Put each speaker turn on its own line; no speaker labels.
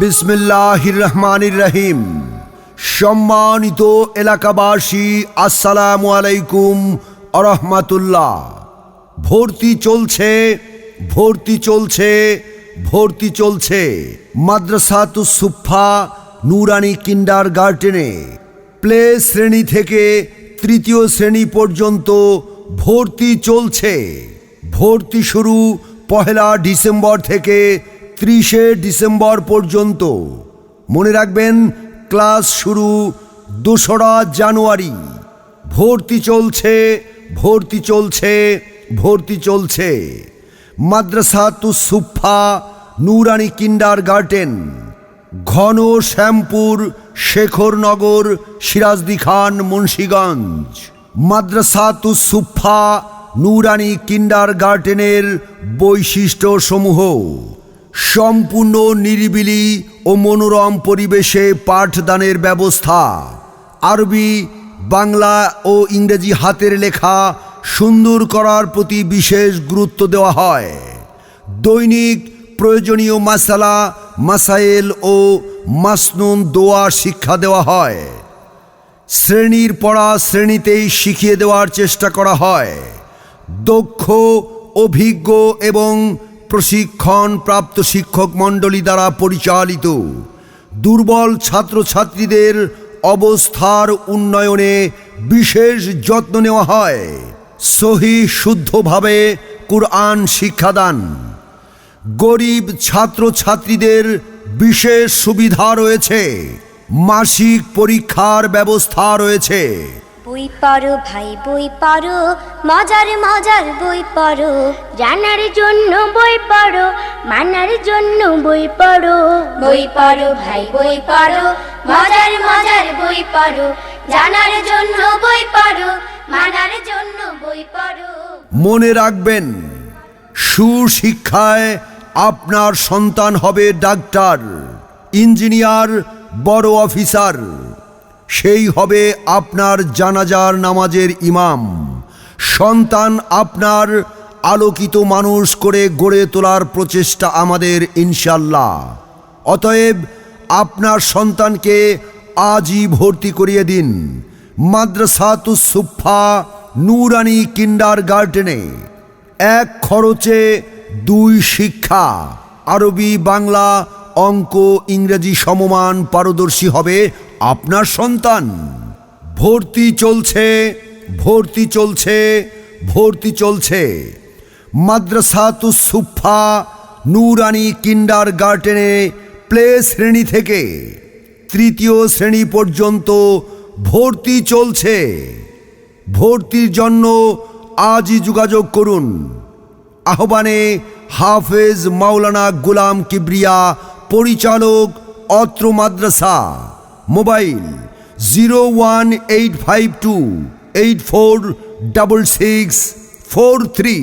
বিসমিল্লাহির রহমানির রহিম সম্মানিত এলাকাবাসী, আসসালামু আলাইকুম আরহামাতুল্লাহ। ভর্তি চলছে ভর্তি চলছে ভর্তি চলছে মাদ্রাসাতু নুরানি কিন্ডার গার্ডেনে প্লে শ্রেণি থেকে তৃতীয় শ্রেণি পর্যন্ত ভর্তি চলছে। ভর্তি শুরু পহেলা ডিসেম্বর থেকে ত্রিশে ডিসেম্বর পর্যন্ত। মনে রাখবেন, ক্লাস শুরু দোসরা জানুয়ারি। ভর্তি চলছে ভর্তি চলছে ভর্তি চলছে। মাদ্রাসা তু সুফা নুরানি কিন্ডার গার্ডেন ঘন শ্যামপুর, শেখরনগর, সিরাজদি খান, মুন্সীগঞ্জ। মাদ্রাসা তু সুফা নুরানি কিন্ডার গার্ডেনের বৈশিষ্ট্যসমূহ। সম্পূর্ণ নিরিবিলি ও মনোরম পরিবেশে পাঠদানের ব্যবস্থা। আরবি, বাংলা ও ইংরেজি হাতের লেখা সুন্দর করার প্রতি বিশেষ গুরুত্ব দেওয়া হয়। দৈনিক প্রয়োজনীয় মাসালা মাসাইল ও মাসনুন দোয়া শিক্ষা দেওয়া হয়। শ্রেণির পড়া শ্রেণীতেই শিখিয়ে দেওয়ার চেষ্টা করা হয়। দক্ষ, অভিজ্ঞ এবং প্রশিক্ষণ প্রাপ্ত শিক্ষক মণ্ডলী দ্বারা পরিচালিত। দুর্বল ছাত্রছাত্রীদের অবস্থার উন্নয়নে বিশেষ যত্ন নেওয়া হয়। সহি শুদ্ধভাবে কুরআন শিক্ষাদান গরিব ছাত্রছাত্রীদের বিশেষ সুবিধা রয়েছে। মাসিক পরীক্ষার ব্যবস্থা রয়েছে।
বই পড়ো ভাই বই পড়ো মজার মজার বই পড়ো।
জানার জন্য বই পড়ো মানার জন্য বই পড়ো।
বই পড়ো ভাই বই পড়ো মজার মজার বই পড়ো। জানার জন্য বই পড়ো মানার জন্য বই পড়ো।
মনে রাখবেন সুশিক্ষায় আপনার সন্তান হবে ডাক্তার ইঞ্জিনিয়ার বড় অফিসার। সেই হবে আপনার জানাজার নামাজের ইমাম। সন্তান আপনার আলোকিত মানুষ করে গড়ে তোলার প্রচেষ্টা আমাদের ইনশাল্লাহ অতএব আপনার সন্তানকে আজই ভর্তি করিয়ে দিন। মাদ্রাসাতু সুফা নুরানি কিন্ডার গার্ডেনে এক খরচে দুই শিক্ষা, আরবি, বাংলা, অঙ্ক, ইংরেজি সমমান পারদর্শী হবে আপনার সন্তান। ভর্তি চলছে ভর্তি চলছে ভর্তি চলছে। মাদ্রাসাতু সুফা নুরানি কিন্ডার গার্ডেনে প্লে শ্রেণি থেকে তৃতীয় শ্রেণি পর্যন্ত ভর্তি চলছে। ভর্তির জন্য আজই যোগাযোগ করুন। আহ্বানে হাফেজ মাওলানা গুলাম কিবরিয়া, পরিচালক অত্র মাদ্রাসা। Mobile zero one eight four double six four three